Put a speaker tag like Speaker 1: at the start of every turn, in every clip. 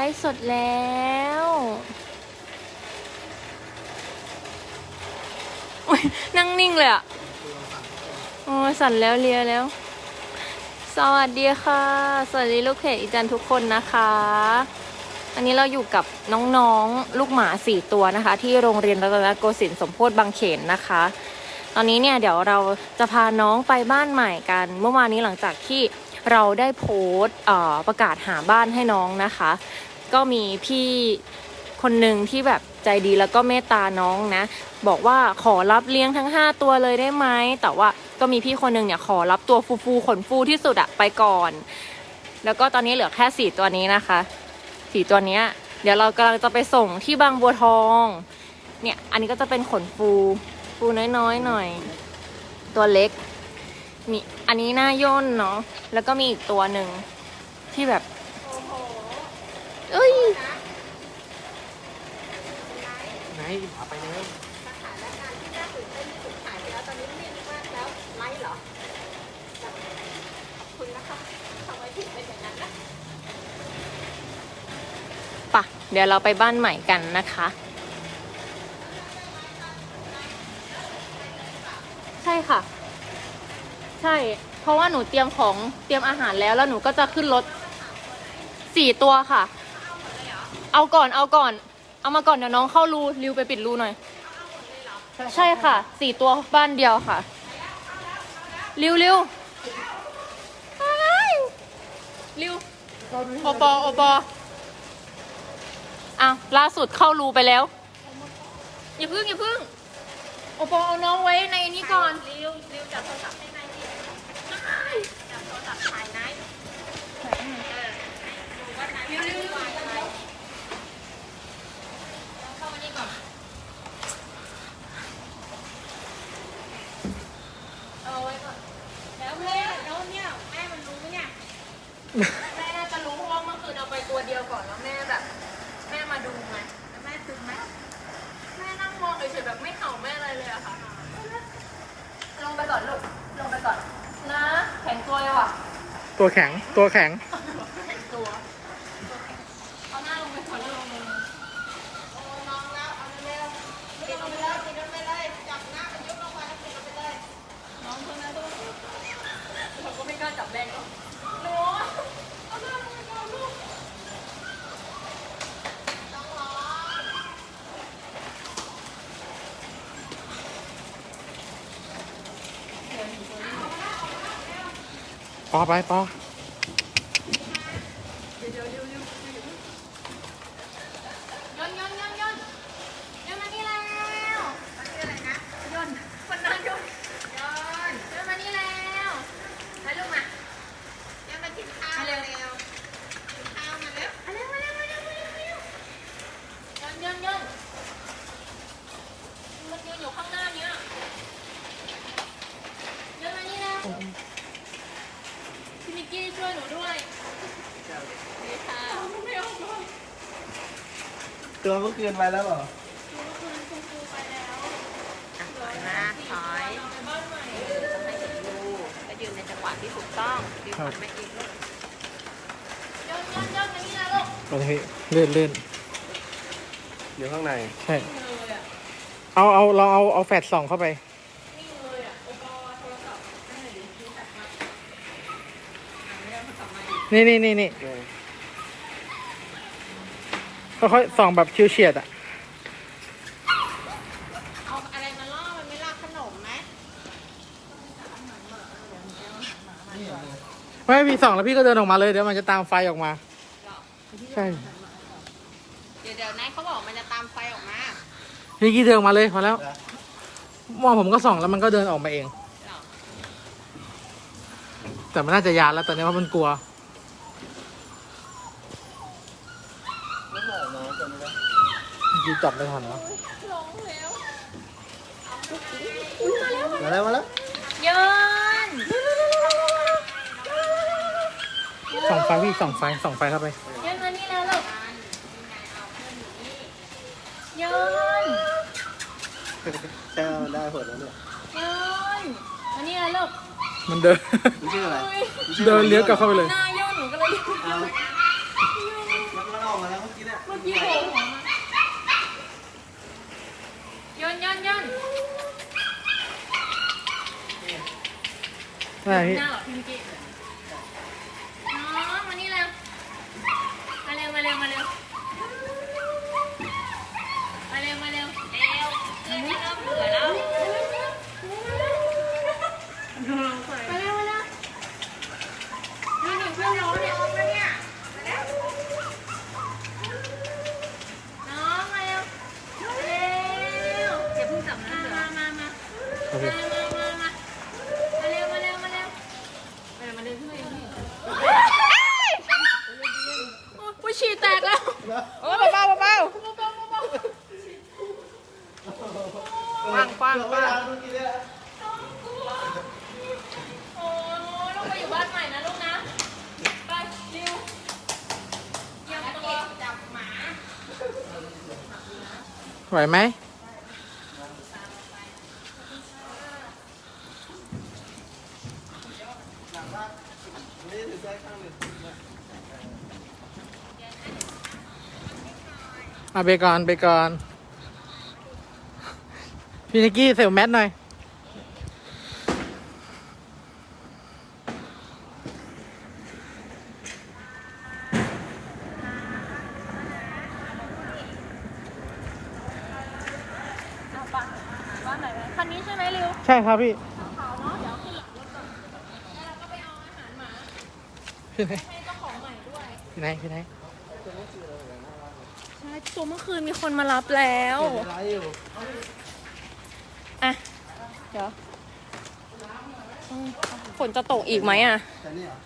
Speaker 1: ไลฟ์สดแล้วนั่งนิ่งเลยอะโอ้สั่นแล้วเลียแล้ว สวัสดีค่ะ สวัสดีลูกเพจอีจันทุกคนนะคะ อันนี้เราอยู่กับน้องๆ ลูกหมาสี่ตัวนะคะ ที่โรงเรียนรัตนโกสินทร์สมโพธิบางเขนนะคะ ตอนนี้เนี่ยเดี๋ยวเราจะพาน้องไปบ้านใหม่กัน เมื่อวานนี้หลังจากที่เราได้โพสต์ประกาศหาบ้านให้น้องนะคะ ก็มีพี่คนหนึ่งที่แบบใจดีแล้วก็เมตตาน้องนะ บอกว่าขอรับเลี้ยงทั้ง 5 ตัวเลยได้ไหมแต่ว่าก็มีพี่คนหนึ่งเนี่ยขอรับตัวฟูๆขนฟูที่สุดอะไปก่อน แล้วก็ตอนนี้เหลือแค่สี่ตัวนี้นะคะสี่ตัวเนี้ยเดี๋ยวเรากำลังจะไปส่งที่บางบัวทอง เนี่ยอันนี้ก็จะเป็นขนฟูฟูน้อยๆหน่อย ตัวเล็กมีอันนี้หน้าย่นเนาะแล้วก็มีอีกตัวหนึ่งที่แบบ เอ้ย
Speaker 2: ไหนหมาไปแล้ว
Speaker 3: สถานการณ์ที่น่าตื่นเต้นที่สุดหายไปแล้วตอนนี้นิ่งมากแล้วไลฟ์เหรอแบบขอบคุณนะคะทำไมถึงเป็นอย่างนั้นนะ
Speaker 1: ปะเดี๋ยวเราไปบ้านใหม่กันนะคะ ใช่ค่ะ ใช่ เพราะว่าหนูเตรียมของเตรียมอาหารแล้วแล้วหนูก็จะขึ้นรถสี่ตัวค่ะ เอาก่อนเอาก่อน เอามาก่อนเดี๋ยวน้องเข้ารูริวไปปิดรูหน่อย ใช่ค่ะ สี่ตัวบ้านเดียวค่ะ ริวริวริวโอปอโอปออ้าวล่าสุดเข้ารูไปแล้ว อย่าพึ่งอย่าพึ่งโอปอเอาน้องไว้ในนี้ก่อน
Speaker 3: ริวริวจับโทรศัพท์ให้นายดิจับโทรศัพท์ถ่ายนายเออดูว่านายไม่ได้วางอะไรเข้ามานี่ก่อน เอาไว้ก่อน แล้วแม่แล้วเนี่ยแม่มันรู้ไหมเนี่ย
Speaker 1: แม่น่าจะรู้เพราะว่าเมื่อคืนเอาไปตัวเดียวก่อนแล้วแม่แบบ แม่มาดูไง
Speaker 3: แล้วแม่ซึมไหม
Speaker 1: แม่นั่งมองเฉยๆแบบไม่เห่าแม่อะไรเลยอะค่ะ ลงไป ก่อนลูก ลงไปก่อน นะ แข็งตัวเลยว่ะ
Speaker 2: ตัวแข็งตัวแข็ง
Speaker 1: แข็งตัว เอาหน้าลงไปก่อนแล้วลงลง
Speaker 3: โอ้น้องแล้วเอาเร็วๆติดลงไปเลยติดลงไปเลยจับหน้ามันยุบลงไปแล้วติดลงไปเลย
Speaker 1: น้องเพื่อนนะลูกเราก็ไม่กล้าจับแรงก็หนูเอาหน้าลงไปก่อนลูก
Speaker 3: ต้องรอ
Speaker 2: ปอไปปอ
Speaker 1: ย่นย่นย่นย่นย่นมานี่แล้ว
Speaker 3: ชื่ออะไรนะ
Speaker 1: ย่นคนนั้นย่น
Speaker 3: ย้อน
Speaker 1: ย่นมานี่แล้วไปลูกมา
Speaker 3: ย้อนมากินข้าวเร็วกินข้าวมาเร็ว
Speaker 1: มาเร็วมาเร็วมาเร็วมาเร็วมาเร็วย่นย่นย่นมันยืนอยู่ข้างหน้าเนี้ยย่นมานี่แล้วพี่นิกกี้ช่วยหนูด้วยดีค่ะไม่ออกเลย
Speaker 2: ตัวเมื่อคืนไปแล้วเหรอ
Speaker 3: ถอยมาถอยต้องให้เห็นรูก็ยืนในจังหวะที่ถูกต้องยืน
Speaker 2: ครับ
Speaker 3: ไม่อีก
Speaker 1: ย่นย่นย่นี่แล้วลูก
Speaker 2: ตรงนี้เลื่อนเลื่อน
Speaker 4: อยู่ข้างใน
Speaker 2: ใช่
Speaker 1: เอา
Speaker 2: เอาเราเอาเอาแฟลชส่องเข้าไป
Speaker 1: นิ่งเลยอะโอปอโทรศัพท์ให้หน่อยดิดูแฟลชมาอะไม่ได้โทรศัพท์มาอีก
Speaker 2: นี่นี่นี่นี่ ค่อยๆส่องแบบชิวเฉียดอะ
Speaker 3: เอาอะไรมาล่อมันไม่ล่อขนมไหม
Speaker 2: ไม่พี่ส่องแล้วพี่ก็เดินออกมาเลยเดี๋ยวมันจะตามไฟออกมา ใช่
Speaker 3: เดี๋ยวเดี๋ยวนายเขาบอกมันจะตามไฟออกมา
Speaker 2: พี่กี้เดินออกมาเลยพอแล้ว มองผมก็ส่องแล้วมันก็เดินออกมาเอง
Speaker 3: เหรอ
Speaker 2: แต่มันน่าจะยานแล้วตอนนี้เพราะมันกลัว พี่จับไม่ทันวะ
Speaker 4: มาแล้วมาแล้ว
Speaker 1: ย่น
Speaker 2: ส่องไฟพี่ส่องไฟส่องไฟเข้าไป
Speaker 1: ย่นมานี่แล้วลูกย่น
Speaker 4: ใช่ว่ามันได้ผลแล้วเนี่ย
Speaker 1: ย่นมานี่แล้วลูก
Speaker 2: มันเดิน
Speaker 4: มันชื่ออะไร
Speaker 1: อุ้ย
Speaker 2: เดินเลี้ยวกลับเข้าไปเลย
Speaker 1: หน้าย่นหนูก็เลย
Speaker 4: เอามันมันออกมาแล้ว
Speaker 1: เมื่อกี้โผล่หัวมาย่นย่นย่น
Speaker 2: อะไรพี่
Speaker 1: หน้าเหรอพิมกี้น้องมานี่เร็ว มาเร็ว มาเร็ว มาเร็ว มาเร็ว มาเร็ว เร็วเพื่อนไม่เริ่มเบื่อแล้ว มาเร็วมาเร็วนี่นี่เพื่อนร้องเนี่ยออกมาเนี่ยมาแล้วน้องมาเร็ว เร็วอย่าเพิ่งจับนะมามามามามามาเร็วมาเร็วมาเร็วมาเร็วมาเร็วขึ้นมาเร็วอุ้ยฉี่แตกแล้วโอ้เบาๆเบาๆปังปังปังโอ้ลูกไปอยู่บ้านใหม่นะลูกนะไปเร็วเยี่ยมตัวจับหมา
Speaker 2: ไหวไหมเอาไปก่อนไปก่อน พี่นิกกี้เซลแมทหน่อย
Speaker 1: เอาปะบ้านไหนไหมคันนี้ใช่ไหมริว
Speaker 2: ใช่ครับพี่
Speaker 1: ขาวเนาะเดี๋ยวขึ้นหลังรถก่อนแล้วเราก็ไปเอาอาหา รหมา
Speaker 2: พี่ไหน
Speaker 1: ให้เจ้าของใหม่ด้วย
Speaker 2: พี่ไหนพี่ไหน
Speaker 1: ใช่ตัวเมื่อคืนมีคนมารับแล้ว
Speaker 4: ไรอยู่
Speaker 1: อะ เดี๋ยวอืมฝนจะตกอีกไหมอะ
Speaker 4: แต่นี่เหรอ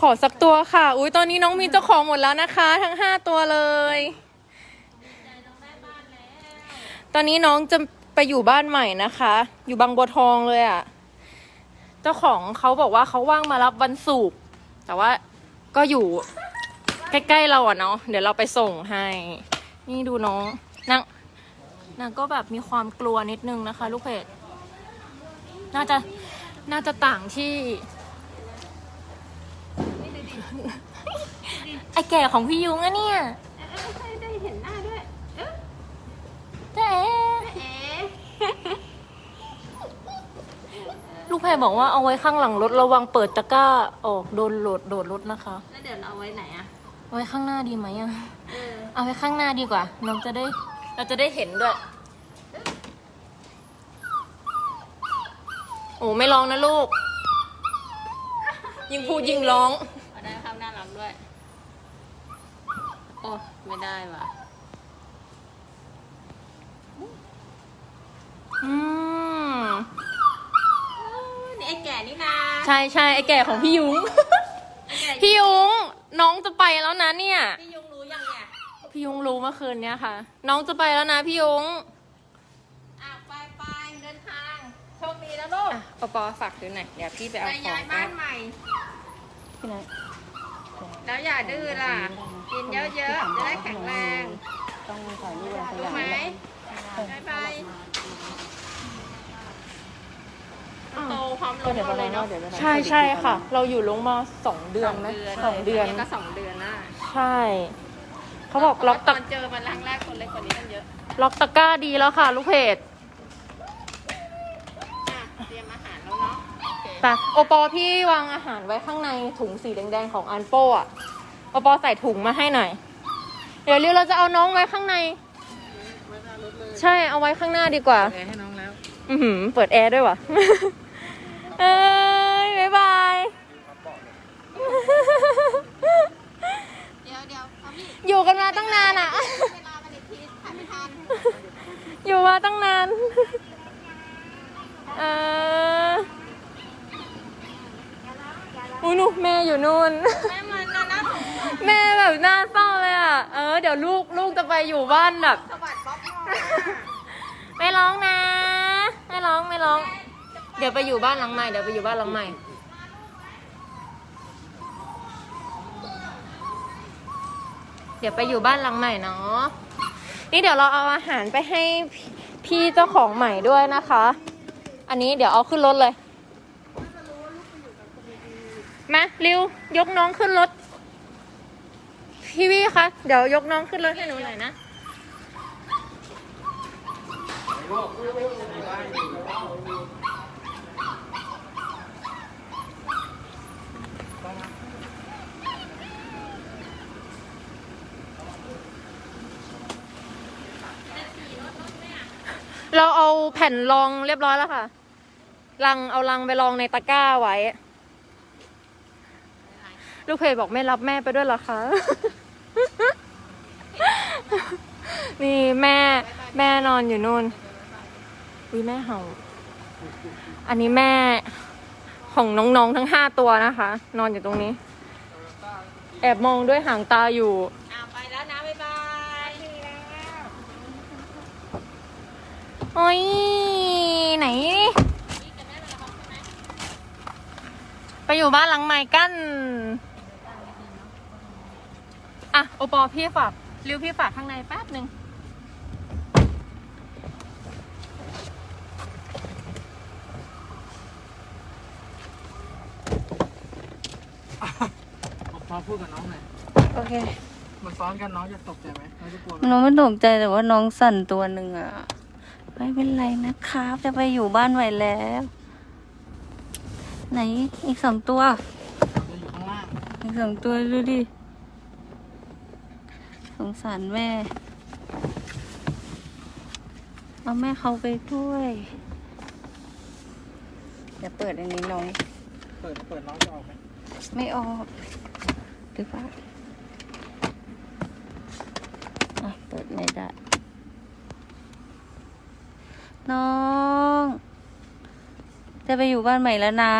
Speaker 1: ขอสักตัวค่ะ อุ้ยตอนนี้น้องมีเจ้าของหมดแล้วนะคะ ทั้งห้าตัวเลย ตอนนี้น้องจะไปอยู่บ้านใหม่นะคะ อยู่บางบัวทองเลยอะ่ะ เจ้าของเขาบอกว่าเขาว่างมารับวันศุกร์แต่ว่าก็อยู่ใกล้ๆเราอะเนาะเดี๋ยวเราไปส่งให้ นี่ดูน้องนางนางก็แบบมีความกลัวนิดนึงนะคะ ลูกเพจน่าจะน่าจะต่างที่ ไอแก่ของพี่ยุงอะเนี่ย
Speaker 3: ได้เห็นหน้าด้วย
Speaker 1: เจ๊ลูกแพรบอกว่าเอาไว้ข้างหลังรถระวังเปิดตะกร้าออกโดนโหลดโดดรถนะคะ
Speaker 3: แล้วเดี๋ยวเราเอาไว้ไหนอะ
Speaker 1: เอาไว้ข้างหน้าดีไหมอะ
Speaker 3: เออ
Speaker 1: เอาไว้ข้างหน้าดีกว่า น้องจะได้ เราจะได้เห็นด้วย โอ้ไม่ร้องนะลูก ยิงพูดยิงร้อง
Speaker 3: เอาได้ภาพน่ารักด้วย โอ้ไม่ได้ว่ะ
Speaker 1: อืม
Speaker 3: นี่ไอ้แก่นี่นา
Speaker 1: ใช่ใช่ไอแก่ของพี่ยุงพี่ยุงน้องจะไปแล้วนะเนี่ย
Speaker 3: พี่ยุงรู้ยังเนี่ย
Speaker 1: พี่ยุงรู้เมื่อคืนเนี้ยค่ะ น้องจะไปแล้วนะพี่ยุง
Speaker 3: อะไปไปเดินทางโชคดีนะลูก
Speaker 1: อะปอปอฝากถือหน่อยเดี๋ยวพี่ไปเอา
Speaker 3: จะ
Speaker 1: ขอ
Speaker 3: ย้างยบ้านใหม่
Speaker 1: พี่นาย
Speaker 3: แล้วอย่าดื้อล่ะ กินเยอะๆจะได้แข็งแรง
Speaker 5: ต้องถ่ายรูปอะไรสักอ
Speaker 3: รู้
Speaker 5: ย่าง
Speaker 3: ไหม
Speaker 5: นี้
Speaker 3: บายบาย โตพร้อมล
Speaker 5: ก็
Speaker 3: ง
Speaker 5: เดี๋ยวประ
Speaker 3: เล
Speaker 5: มายณว่า
Speaker 3: เนาะ
Speaker 5: เดี๋ยวจะถ่าย
Speaker 1: ใช่ใช่ค่ะ เราอยู่ลงมาสองเดือนไหมสองเดือน
Speaker 3: ก็สองเดือนนะ
Speaker 1: ใช่เขาบอกล็อก
Speaker 3: ต
Speaker 1: ตะ
Speaker 3: อนเจอมันครั้งแรกคนเล็กกว่านี้ตั้งเยอะ
Speaker 1: ล็อกตะกร้าดีแล้วค่ะ ลูกเพจ
Speaker 3: อะเตรียมอาหารแล้วเนาะโอเค
Speaker 1: ไปโอปอพี่วางอาหารไว้ข้างในถุงสีแดงๆของอันโปอะโอปอใส่ถุงมาให้หน่อย เดี๋ยวเรียวเราจะเอาน้องไว้ข้างใน ใช่เอาไว้ข้างหน้าดีกว่า
Speaker 2: แอร์ให้น้องแล้ว
Speaker 1: อือหือเปิดแอร์ด้วยวะเอ้ยบ๊ายบาย
Speaker 3: เดี๋ยวเดี๋ยวเอาพี่
Speaker 1: อยู่กันมาตั้งนานอะ
Speaker 3: เวลามันอีกทีถ่ายไม่ทัน
Speaker 1: อยู่มาตั้งนาน เอออุ้ยหนูแม่อยู่นู่น
Speaker 3: แม่มันนะนะ
Speaker 1: แม่แบบหน้าเศร้าเลยอะ เออ เดี๋ยวลูกลูกจะไปอยู่บ้านแบบ
Speaker 3: สวัสดบ๊อบมอ
Speaker 1: ไม่ร้องนะ ไม่ร้องไม่ร้อง เดี๋ยวไปอยู่บ้านหลังใหม่เดี๋ยวไปอยู่บ้านหลังใหม่เดี๋ยวไปอยู่บ้านหลังใหม่เนาะนี่เดี๋ยวเราเอาอาหารไปให้พี่เจ้าของใหม่ด้วยนะคะ อันนี้เดี๋ยวเอาขึ้นรถเลยมาริวยกน้องขึ้นรถพี่วี่คะเดี๋ยวยกน้องขึ้นรถให้หนูหน่อยนะ เราเอาแผ่นรองเรียบร้อยแล้วค่ะ ลังเอาลังไปรองในตะกร้าไว้ ลูกเพจบอกไม่รับแม่ไปด้วยหรอคะ นี่แม่แม่นอนอยู่นู่น อุ้ยแม่เห่า อันนี้แม่ของน้องๆทั้งห้าตัวนะคะ นอนอยู่ตรงนี้ แอบมองด้วยหางตาอยู่
Speaker 3: อ่าไปแล้วนะ บ๊ายบายแล้ว
Speaker 1: โอ้ยไหนไปอยู่บ้านหลังใหม่กันอะโอปอพี่ฝากริ้วพี่ฝากข้างในแป๊บหนึ่ง
Speaker 2: ผมพอพูดกับน้องหน่อย
Speaker 5: โอเค
Speaker 2: มันซ้อนกันน้องจะตกใจไหมน้องจะกลัวไหม
Speaker 5: น้องไม่ตกใจแต่ว่าน้องสั่นตัวหนึ่งอะไม่เป็นไรนะครับ จะไปอยู่บ้านใหม่แล้ว ไหนอีกสองตัว
Speaker 2: จะอยู่ข้างล่าง
Speaker 5: อีกสองตัวดูดิสงสารแม่เอาแม่เขาไปด้วยเดี๋ยวเปิดอันนี้น้อง
Speaker 2: เปิดเปิดน้องจะออกไหม
Speaker 5: ไม่ออกห รือเปล่าอะเปิดไม่ได้ น้อง จะไปอยู่บ้านใหม่แล้วนะ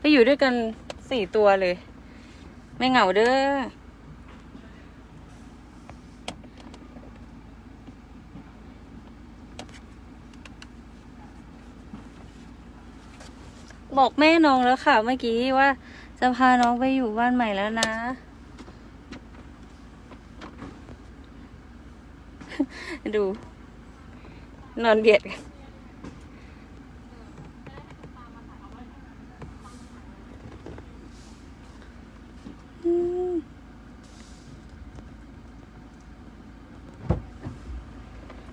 Speaker 5: ไปอยู่ด้วยกันสี่ตัวเลย ไม่เหงาเด้อบอกแม่น้องแล้วค่ะเมื่อกี้ว่า จะพาน้องไปอยู่บ้านใหม่แล้วนะ ดู นอนเบียดกันอืม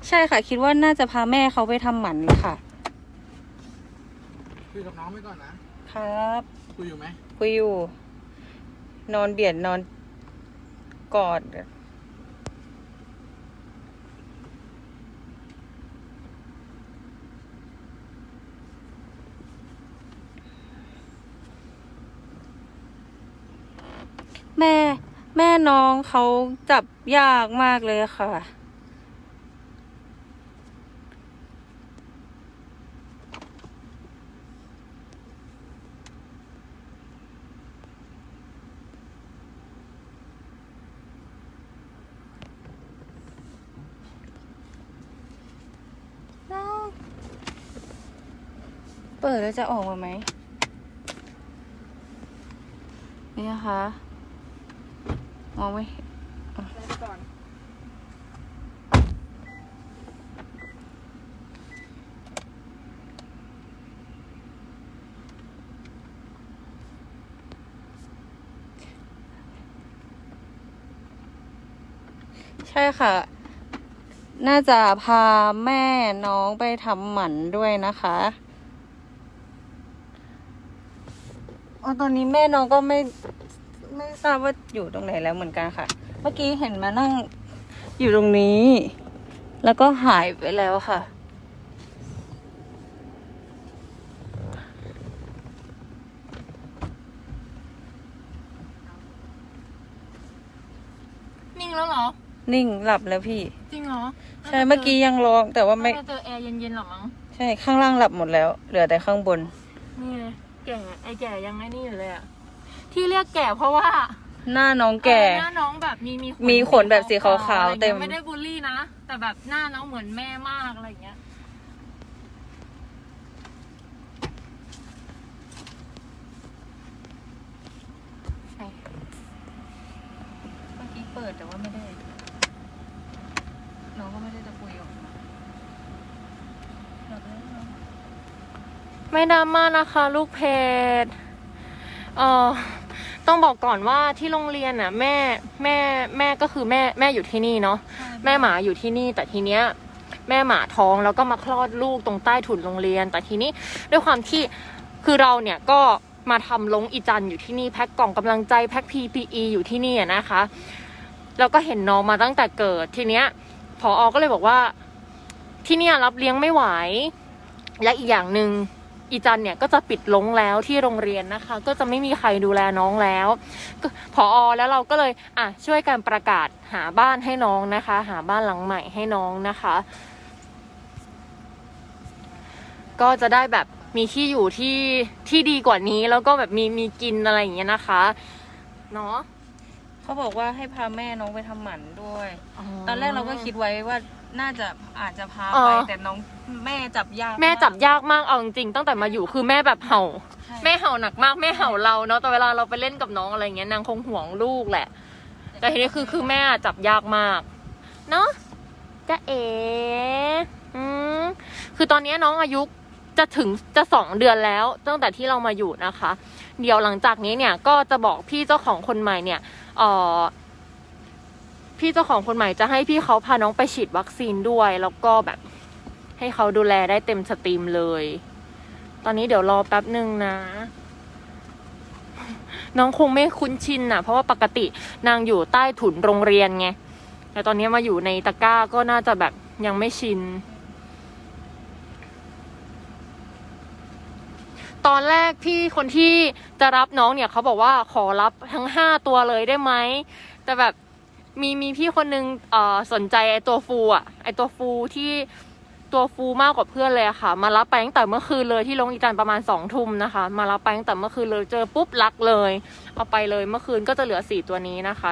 Speaker 5: ใช่ค่ะ คิดว่าน่าจะพาแม่เขาไปทำหมันค่ะ
Speaker 2: คุยกับน้องไปก่อนนะ
Speaker 5: ครับ
Speaker 2: คุยอยู่ไหม
Speaker 5: คุยอยู่ นอนเบียดนอนกอดแม่แม่น้องเขาจับยากมากเลยค่ะ น้อง เปิดแล้วจะออกมาไหม นี่นะคะ มองไห็นใช่ค่ะ น่าจะพาแม่น้องไปทำหมันด้วยนะคะอ๋อ ตอนนี้แม่น้องก็ไม่ไม่ทราบว่าอยู่ตรงไหนแล้วเหมือนกันค่ะ เมื่อกี้เห็นมานั่งอยู่ตรงนี้ แล้วก็หายไปแล้วค่ะ
Speaker 1: นิ่งแล้วเหรอ
Speaker 5: นิ่งหลับแล้วพี่
Speaker 1: จริงเหรอ
Speaker 5: ใช่เมื่อกี้ยังร้องแต่ว่าไม่
Speaker 1: น่าจะเจอแอร์เย็นๆหรอมั้ง
Speaker 5: ใช่ข้างล่างหลับหมดแล้ว เหลือแต่ข้างบน
Speaker 1: นี่เลย แก่ไอแก่ยังไงนี่อยู่เลยอะที่เรียกแก่เพราะว่า
Speaker 5: หน้าน้องแก่
Speaker 1: หน้าน้องแบบมีมี
Speaker 5: มีขนแบบสีขาวๆ
Speaker 1: อะไรงี้ย
Speaker 5: เต็ม
Speaker 1: ไม่ได้บูลลี่นะ แต่แบบหน้าน้องเหมือนแม่มากอะไรอย่างเงี้ย
Speaker 5: เมื่อกี้เปิดแต่ว่าไม่ได้ น้องก็ ไม่ได้จะคุยออกมาหลับแล้ว
Speaker 1: ไม่ดราม่านะคะ ลูกเพจเอ่อต้องบอกก่อนว่าที่โรงเรียนน่ะแม่แม่แม่ก็คือแม่แม่อยู่ที่นี่เนาะแม่หมาอยู่ที่นี่แต่ทีเนี้ยแม่หมาท้องแล้วก็มาคลอดลูกตรงใต้ถุนโรงเรียน แต่ทีนี้ด้วยความที่คือเราเนี่ยก็มาทำลงอีจันอยู่ที่นี่แพ็คกล่องกำลังใจแพ็ค PPE อยู่ที่นี่อะนะคะแล้วก็เห็นน้องมาตั้งแต่เกิดทีเนี้ยพออก็เลยบอกว่า ที่เนี่ยรับเลี้ยงไม่ไหว และอีกอย่างหนึ่ง อีจันเนี่ยก็จะปิดลงแล้วที่โรงเรียนนะคะ ก็จะไม่มีใครดูแลน้องแล้วก็พออแล้วเราก็เลยอะช่วยกันประกาศหาบ้านให้น้องนะคะ หาบ้านหลังใหม่ให้น้องนะคะ ก็จะได้แบบมีที่อยู่ที่ที่ดีกว่านี้แล้วก็แบบมีมีกินอะไรอย่างเงี้ยนะคะเนาะ
Speaker 5: เขาบอกว่าให้พาแม่น้องไปทำหมันด้วย ตอนแรกเราก็คิดไว้ว่า น่าจะอาจจะพา
Speaker 1: อ๋
Speaker 5: ไป
Speaker 1: อ
Speaker 5: แต่น้องแม่จับยาก
Speaker 1: แม่จับา
Speaker 5: ก
Speaker 1: ยากมากเอาจริงๆตั้งแต่มาอยู่คือแม่แบบเห่า
Speaker 5: ใช่
Speaker 1: แม่เห่าหนักมากแม่เห่าเราเนาะแต่เวลาเราไปเล่นกับน้องอะไรเงี้ยนางคงห่วงลูกแหละ แต่ทีนี้คือคือแม่จับยากมากเนาะจะเอ๋อืมคือตอนนี้น้องอายุจะถึงจะสองเดือนแล้ว ตั้งแต่ที่เรามาอยู่นะคะ เดี๋ยวหลังจากนี้เนี่ยก็จะบอกพี่เจ้าของคนใหม่เนี่ยเออ พี่เจ้าของคนใหม่จะให้พี่เขาพาน้องไปฉีดวัคซีนด้วย แล้วก็แบบให้เขาดูแลได้เต็มสตรีมเลย ตอนนี้เดี๋ยวรอแป๊บหนึ่งนะ น้องคงไม่คุ้นชินอะ เพราะว่าปกตินางอยู่ใต้ถุนโรงเรียนไง แต่ตอนนี้มาอยู่ในตะกร้าก็น่าจะแบบยังไม่ชิน ตอนแรกพี่คนที่จะรับน้องเนี่ยเขาบอกว่าขอรับทั้งห้าตัวเลยได้ไหม แต่แบบ มีมีพี่คนนึงเอ่อสนใจไอตัวฟูอะไอตัวฟูที่ตัวฟูมากกว่าเพื่อนเลยค่ะ มารับไปตั้งแต่เมื่อคืนเลยที่ลงอีจันประมาณสองทุ่มนะคะ มารับไปตั้งแต่เมื่อคืนเลยเจอปุ๊บรักเลย เอาไปเลยเมื่อคืนก็จะเหลือสี่ตัวนี้นะคะ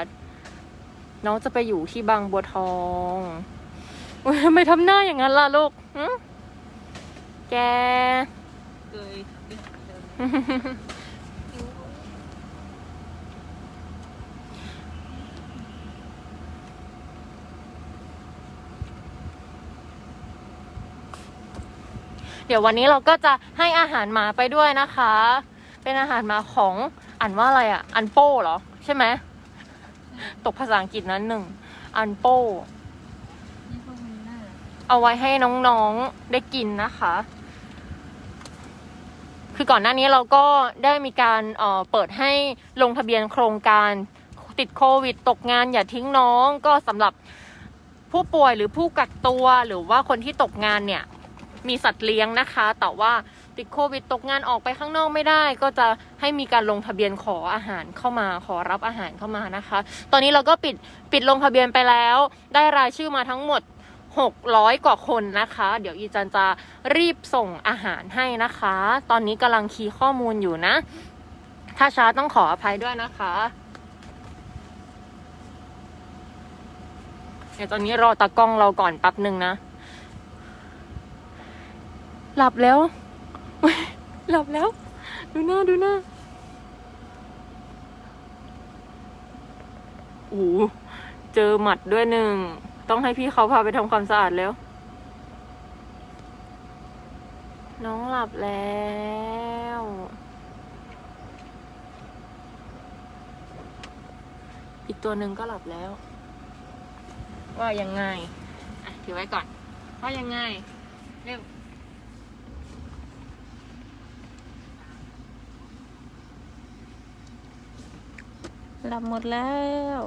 Speaker 1: น้องจะไปอยู่ที่บางบัวทองอุ๊ยทำไมทำหน้าอย่างนั้นล่ะลูกแก
Speaker 5: เคย
Speaker 1: เดี๋ยววันนี้เราก็จะให้อาหารหมาไปด้วยนะคะ เป็นอาหารหมาของอ่านว่าอะไรอะ อันโป้เหรอ ใช่ไหม ตกภาษาอังกฤษนั้นหนึ่ง อันโป้ เอาไว้ให้น้องๆได้กินนะคะ คือก่อนหน้านี้เราก็ได้มีการเเปิดให้ลงทะเบียนโครงการติดโควิด ตกงานอย่าทิ้งน้องก็สำหรับผู้ป่วยหรือผู้กักตัวหรือว่าคนที่ตกงานเนี่ย มีสัตว์เลี้ยงนะคะ แต่ว่าติดโควิดตกงานออกไปข้างนอกไม่ได้ ก็จะให้มีการลงทะเบียนขออาหารเข้ามา ขอรับอาหารเข้ามานะคะ ตอนนี้เราก็ปิดปิดลงทะเบียนไปแล้ว ได้รายชื่อมาทั้งหมด 600 กว่าคนนะคะ เดี๋ยวอีจันจะรีบส่งอาหารให้นะคะ ตอนนี้กำลังคีย์ข้อมูลอยู่นะ ถ้าช้าต้องขออภัยด้วยนะคะเดี๋ยวตอนนี้รอตากล้องเราก่อนแป๊บหนึ่งนะ หลับแล้ว หลับแล้ว ดูหน้าดูหน้าโอ้โหเจอหมัดด้วยหนึ่ง ต้องให้พี่เขาพาไปทำความสะอาดแล้ว น้องหลับแล้วอีกตัวหนึ่งก็หลับแล้ว ว่ายังไงอะถือไว้ก่อน ว่ายังไงเร็ว
Speaker 5: หลับหมดแล้ว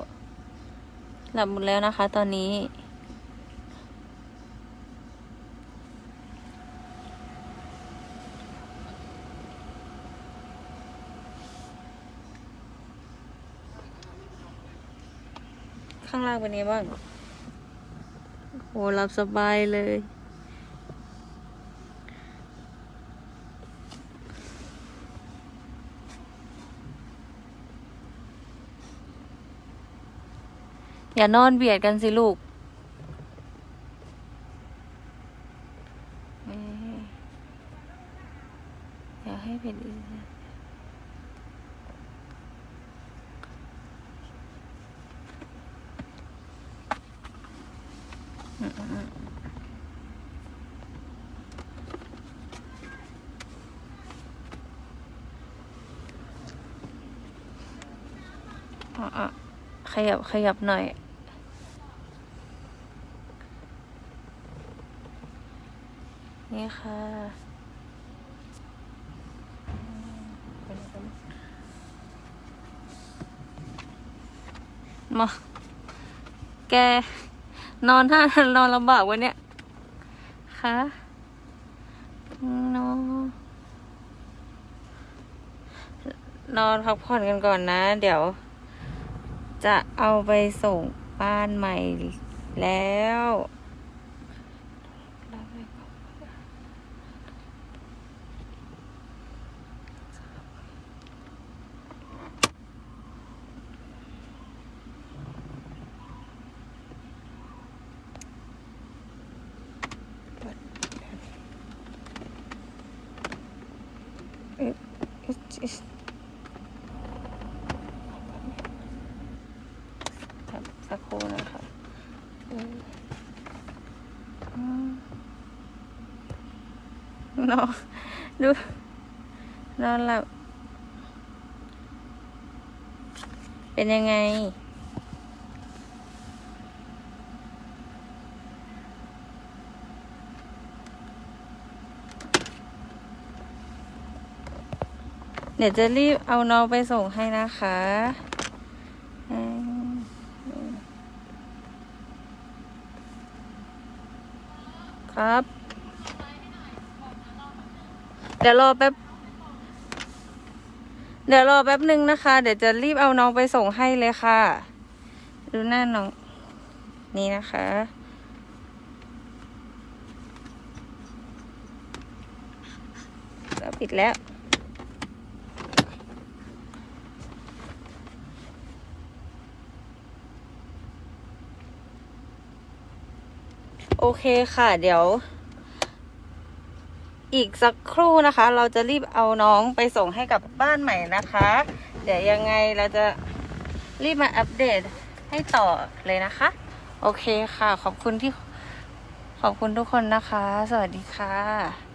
Speaker 5: หลับหมดแล้วนะคะ ตอนนี้ ข้างล่างเป็นไงบ้าง โอ้หลับสบายเลย อย่านอนเบียดกันสิลูก อยากให้เป็นขยับขยับหน่อย ค่ะมาแก นอนท่านอนลำบากวันเนี้ยคะนอนนอนพักผ่อนกันก่อนนะ เดี๋ยว จะเอาไปส่งบ้านใหม่แล้ว ครับ สักครู่นะคะอืมอืมนอนดูนอนหลับ เป็นยังไง เดี๋ยวจะรีบเอาน้องไปส่งให้นะคะอืมครับ เดี๋ยวรอแป๊บ เดี๋ยวรอแป๊บหนึ่งนะคะ เดี๋ยวจะรีบเอาน้องไปส่งให้เลยค่ะ ดูหน้าน้อง นี่นะคะ แล้วปิดแล้วโอเคค่ะ เดี๋ยว อีกสักครู่นะคะ เราจะรีบเอาน้องไปส่งให้กับบ้านใหม่นะคะ เดี๋ยวยังไงเราจะรีบมาอัปเดตให้ต่อเลยนะคะ โอเคค่ะ ขอบคุณที่ขอบคุณทุกคนนะคะ สวัสดีค่ะ